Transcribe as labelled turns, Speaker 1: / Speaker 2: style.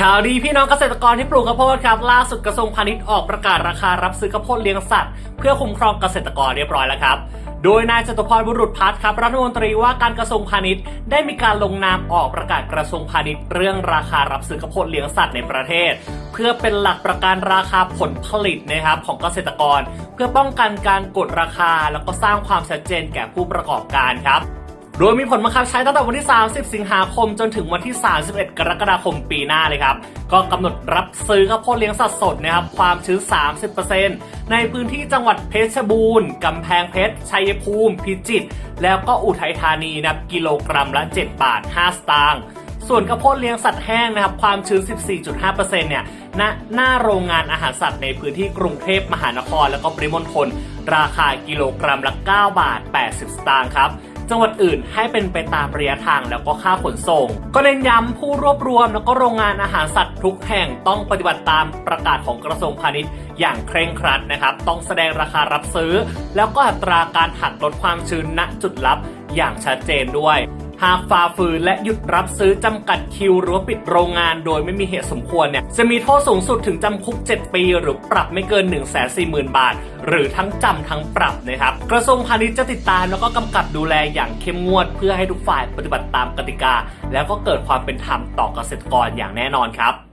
Speaker 1: ข่าวดีพี่น้องเกษตรกรที่ปลูกข้าวโพดครับล่าสุดกระทรวงพาณิชย์ออกประกาศราคารับซื้อข้าวโพดเลี้ยงสัตว์ เพื่อคุ้มครองเกษตรกรเรียบร้อยแล้วครับ โดยนายจตุพรบุรุษพัฒน์ครับรัฐมนตรีว่าการกระทรวงพาณิชย์ได้มีการลงนามออกประกาศกระทรวงพาณิชย์เรื่องราคารับซื้อข้าวโพดเลี้ยงสัตว์ในประเทศ เพื่อเป็นหลักประกันราคาผลผลิตนะครับของเกษตรกร เพื่อป้องกันการกดราคา แล้วก็สร้างความชัดเจนแก่ผู้ประกอบการครับ โดยมีผลบังคับใช้ตั้งแต่วันที่ 30 สิงหาคมจนถึงวันที่ 31 กรกฎาคมปีหน้าเลยครับ ก็กำหนดรับซื้อข้าวโพดเลี้ยงสัตว์สดนะครับ ความชื้น 30%ในพื้นที่จังหวัดเพชรบูรณ์กำแพงเพชร ชัยภูมิ พิจิตร แล้วก็อุทัยธานีนะกิโลกรัมละ 7 บาท 5 สตางค์ส่วนข้าวโพดเลี้ยงสัตว์แห้งนะครับ ความชื้น 14.5%เนี่ยณหน้าโรงงานอาหารสัตว์ในพื้นที่กรุงเทพมหานคร แล้วก็ปริมณฑลราคากิโลกรัมละ 9 บาท 80 สตางค์ครับ จังหวัดอื่นให้เป็นไปตามระยะทางแล้วก็ค่าขนส่ง ก็เน้นย้ำผู้รวบรวมแล้วก็โรงงานอาหารสัตว์ทุกแห่งต้องปฏิบัติตามประกาศของกระทรวงพาณิชย์อย่างเคร่งครัดนะครับ ต้องแสดงราคารับซื้อ แล้วก็อัตราการหักลดความชื้นณจุดลับอย่างชัดเจนด้วย หากฝ่าฝืนและหยุดรับซื้อจำกัดคิวหรือปิดโรงงานโดยไม่มีเหตุสมควรเนี่ยจะมีโทษสูงสุดถึงจำคุก 7 ปี หรือปรับไม่เกิน 1 4 0 0 0 0 บาท หรือทั้งจำทั้งปรับนะครับกระทรวงพาณิชย์จะติดตามแล้วก็กำกับดูแลอย่างเข้มงวด เพื่อให้ทุกฝ่ายปฏิบัติตามกติกา แล้วก็เกิดความเป็นธรรมต่อเกษตรกรอย่างแน่นอนครับ